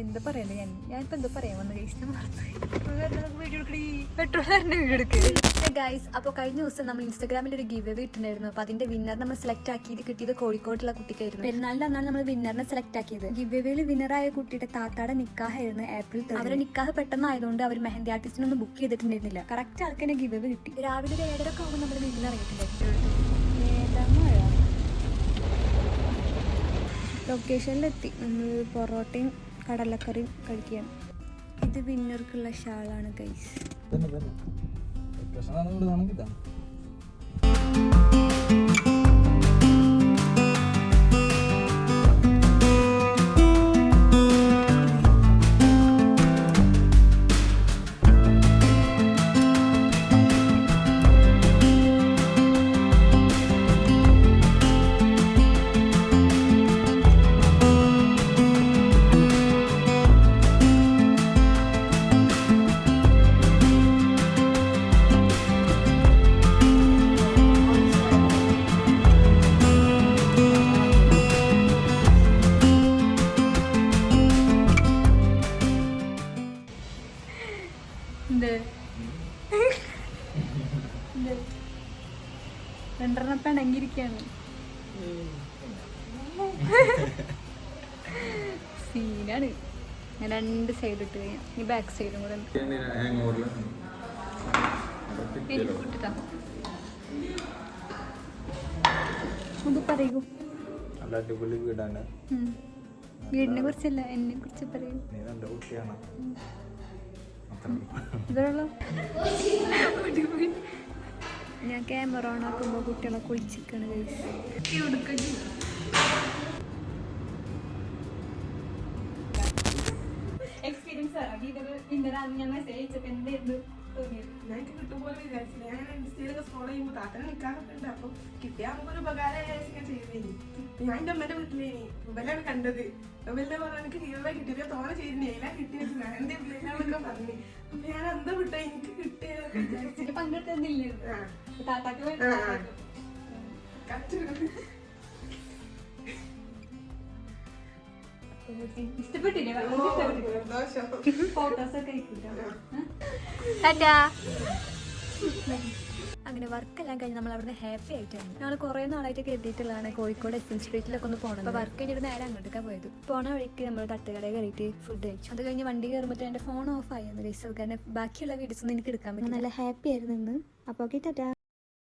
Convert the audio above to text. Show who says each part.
Speaker 1: എന്താ പറയണ്ടേ ഞാൻ? ഞാനിപ്പോ എന്താ പറയാൻ വന്ന ഗൈസ് ഞാൻ പെട്രോൾ ഗൈസ് അപ്പോൾ കഴിഞ്ഞ ദിവസം നമ്മൾ ഇൻസ്റ്റാഗ്രാമിൽ ഒരു ഗിവ് ഇട്ടുണ്ടായിരുന്നു അപ്പോൾ അതിന്റെ വിന്നർ നമ്മൾ സെലക്ട് ആക്കിയത് കിട്ടിയത് കോഴിക്കോട്ടുള്ള കുട്ടിക്കായിരുന്നു. പെരുന്നാളിന്റെ അന്നാണ് നമ്മൾ വിന്നറിനെ സെലക്ട് ആക്കിയത്. ഗിവ് അവേയിൽ വിന്നറായ കുട്ടിയുടെ താത്താടെ നിക്കാഹായിരുന്നു ഏപ്രിൽ അവരുടെ അവരെ നിക്കാഹ് പെട്ടെന്ന് ആയതുകൊണ്ട് അവർ മെഹന്തി ആർട്ടിസ്റ്റിനൊന്നും ബുക്ക് ചെയ്തിട്ടുണ്ടായിരുന്നില്ല. കറക്റ്റ് ആൾക്കാരെ ഗിവ് കിട്ടി. രാവിലെ ഒരു ഏഴരൊക്കെ ആകുമ്പോൾ നമ്മൾ വീട്ടിൽ ഇറങ്ങിയിട്ടുണ്ടായിരുന്നു ലൊക്കേഷനിലെത്തി നമ്മൾ പൊറോട്ടയും കടലക്കറിയും കഴിക്കുകയാണ്. ഇത് വിന്നർക്കുള്ള ഷാളാണ് ഗൈസ്
Speaker 2: പ്രശ്നം
Speaker 1: രണ്ടെണ്ണം പിണങ്ങിയിരിക്കുകയാണ് സീനാണ്. ഞാൻ രണ്ട് സൈഡ് ഇട്ട് കഴിഞ്ഞാൽ ഈ ബാക്ക് സൈഡും കൂടെ അത് പറയൂ. വീടിനെ കുറിച്ചല്ല എന്നെ കുറിച്ച് പറയൂ. ഞാൻ ക്യാമറ ഓൺ ആക്കുമ്പോൾ കുട്ടികളെ കുളിച്ചിക്കാണ് എക്സ്പീരിയൻസ് ഞാൻ മെസ്സേജ് അയച്ചപ്പോൾ എന്തായിരുന്നു
Speaker 3: ഞാൻ കിട്ടുപോലെ വിചാരിച്ചില്ല. ഞാൻ ഇൻസ്റ്റയിലൊക്കെ സ്ക്രോൾ ചെയ്യുമ്പോൾ താത്തനെ നിൽക്കാറൊക്കെ ഉണ്ട് അപ്പം കിട്ടിയാൽ നമുക്കൊരു ഉപകാരമായി ഞാൻ ചെയ്തേനി ഞാൻ എന്റെ അമ്മേന്റെ വീട്ടിലേനി ഇവലാണ് കണ്ടത്. ഇവരുടെ പറഞ്ഞു എനിക്ക് ഹീറോ കിട്ടിയ തോനെ ചെയ്തിരുന്നു. എല്ലാം കിട്ടിയത് ഞാൻ എന്റെ വീട്ടിലാണൊക്കെ പറഞ്ഞു. അപ്പൊ ഞാൻ എന്താ വിട്ട. എനിക്ക് കിട്ടിയതൊക്കെ വിചാരിച്ചു.
Speaker 1: ഇഷ്ടപ്പെട്ടില്ലേ? ഫോട്ടോസൊക്കെ ഒക്കെ അങ്ങനെ വർക്കെല്ലാം കഴിഞ്ഞ് നമ്മൾ അവിടെ ഹാപ്പി ആയിട്ടാണ്. ഞങ്ങൾ കുറേ നാളായിട്ട് കരുതിയിട്ടുള്ളതാണ് കോഴിക്കോട് എസ് എൻ സ്ട്രീറ്റിലൊക്കെ ഒന്ന് പോകണം അപ്പോൾ വർക്ക് കഴിഞ്ഞിട്ട് നേരെ അങ്ങോട്ടേക്കാണ് പോയത്. പോണ വഴിക്ക് നമ്മൾ തട്ടുകടയിൽ കയറിയിട്ട് ഫുഡ് കഴിച്ചു. അത് കഴിഞ്ഞ് വണ്ടി കയറുമ്പോൾ എന്റെ ഫോൺ ഓഫ് ആയിരുന്നു കാരണം ബാക്കിയുള്ള വീഡിയോസ് ഒന്നും എനിക്ക് എടുക്കാൻ പറ്റും നല്ല ഹാപ്പി ആയിരുന്നു അപ്പോൾ ഓക്കെ ടാറ്റാ.